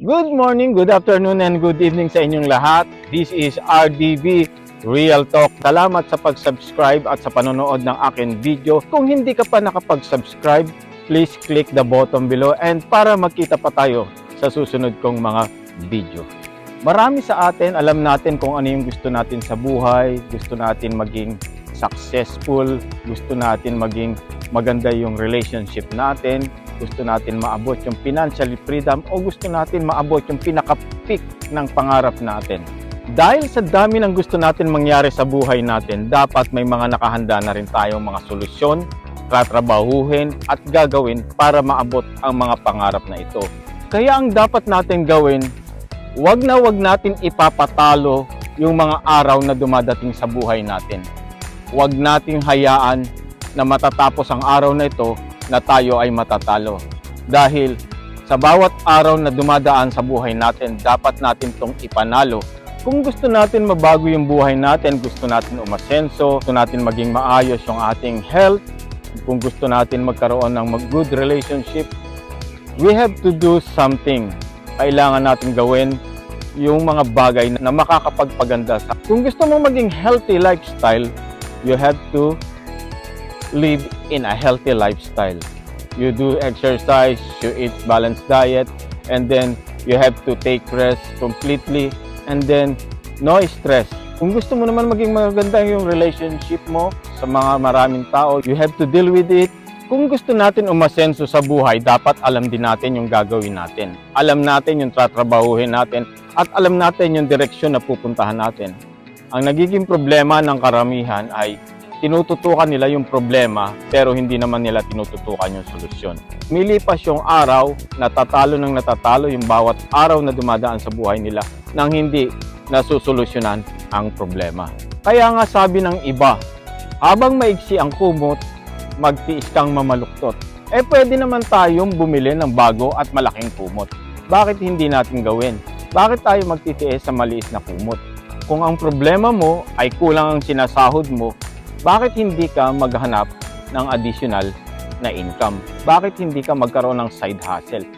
Good morning, good afternoon, and good evening sa inyong lahat. This is RDB Real Talk. Salamat sa pag-subscribe at sa panonood ng akin video. Kung hindi ka pa nakapag-subscribe, please click the button below and para magkita pa tayo sa susunod kong mga video. Marami sa atin, alam natin kung ano yung gusto natin sa buhay, gusto natin maging successful, gusto natin maging maganda yung relationship natin, gusto natin maabot yung financial freedom o gusto natin maabot yung pinaka-peak ng pangarap natin. Dahil sa dami ng gusto natin mangyari sa buhay natin, dapat may mga nakahanda na rin tayong mga solusyon, tatrabahuhin at gagawin para maabot ang mga pangarap na ito. Kaya ang dapat natin gawin, wag na wag natin ipapatalo yung mga araw na dumadating sa buhay natin. Wag nating hayaan na matatapos ang araw na ito na tayo ay matatalo. Dahil sa bawat araw na dumadaan sa buhay natin, dapat natin itong ipanalo. Kung gusto natin mabago yung buhay natin, gusto natin umasenso, gusto natin maging maayos yung ating health, kung gusto natin magkaroon ng mag- good relationship, we have to do something. Kailangan natin gawin yung mga bagay na makakapagpaganda sa. Kung gusto mong maging healthy lifestyle, you have to live in a healthy lifestyle. You do exercise, you eat balanced diet, and then you have to take rest completely, and then no stress. Kung gusto mo naman maging maganda yung relationship mo sa mga maraming tao, you have to deal with it. Kung gusto natin umasenso sa buhay, dapat alam din natin yung gagawin natin. Alam natin yung tatrabahuhin natin at alam natin yung direksyon na pupuntahan natin. Ang nagiging problema ng karamihan ay tinututukan nila yung problema pero hindi naman nila tinututukan yung solusyon. Milipas yung araw, natatalo ng natatalo yung bawat araw na dumadaan sa buhay nila nang hindi nasusolusyonan ang problema. Kaya nga sabi ng iba, habang maigsi ang kumot, magtiis kang mamaluktot. Eh pwede naman tayong bumili ng bago at malaking kumot. Bakit hindi natin gawin? Bakit tayo magtitiis sa maliit na kumot? Kung ang problema mo ay kulang ang sinasahod mo, bakit hindi ka maghanap ng additional na income? Bakit hindi ka magkaroon ng side hustle?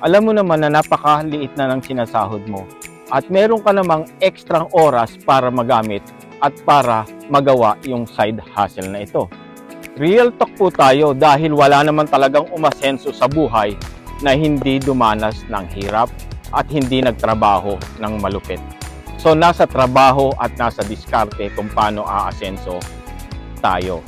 Alam mo naman na napakaliit na ng sinasahod mo at meron ka namang ekstrang oras para magamit at para magawa yung side hustle na ito. Real talk po tayo dahil wala naman talagang umasenso sa buhay na hindi dumanas ng hirap at hindi nagtrabaho ng malupit. So nasa trabaho at nasa diskarte kung paano aasenso tayo.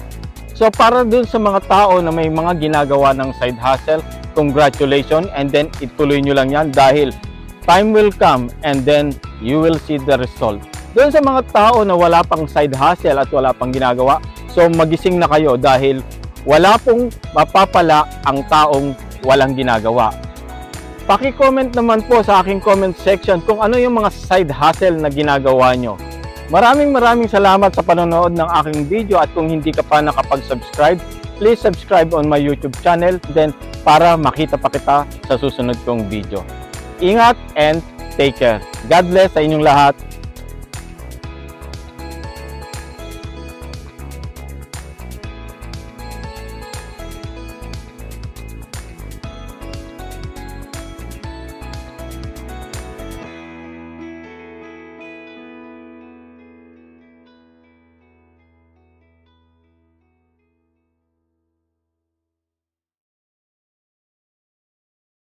So para dun sa mga tao na may mga ginagawa ng side hustle, congratulations and then ituloy nyo lang yan dahil time will come and then you will see the result. Doon sa mga tao na wala pang side hustle at wala pang ginagawa, so magising na kayo dahil wala pong mapapala ang taong walang ginagawa. Paki-comment naman po sa aking comment section kung ano yung mga side hustle na ginagawa nyo. Maraming maraming salamat sa panonood ng aking video at kung hindi ka pa nakapag-subscribe, please subscribe on my YouTube channel then para makita pa kita sa susunod kong video. Ingat and take care. God bless sa inyong lahat.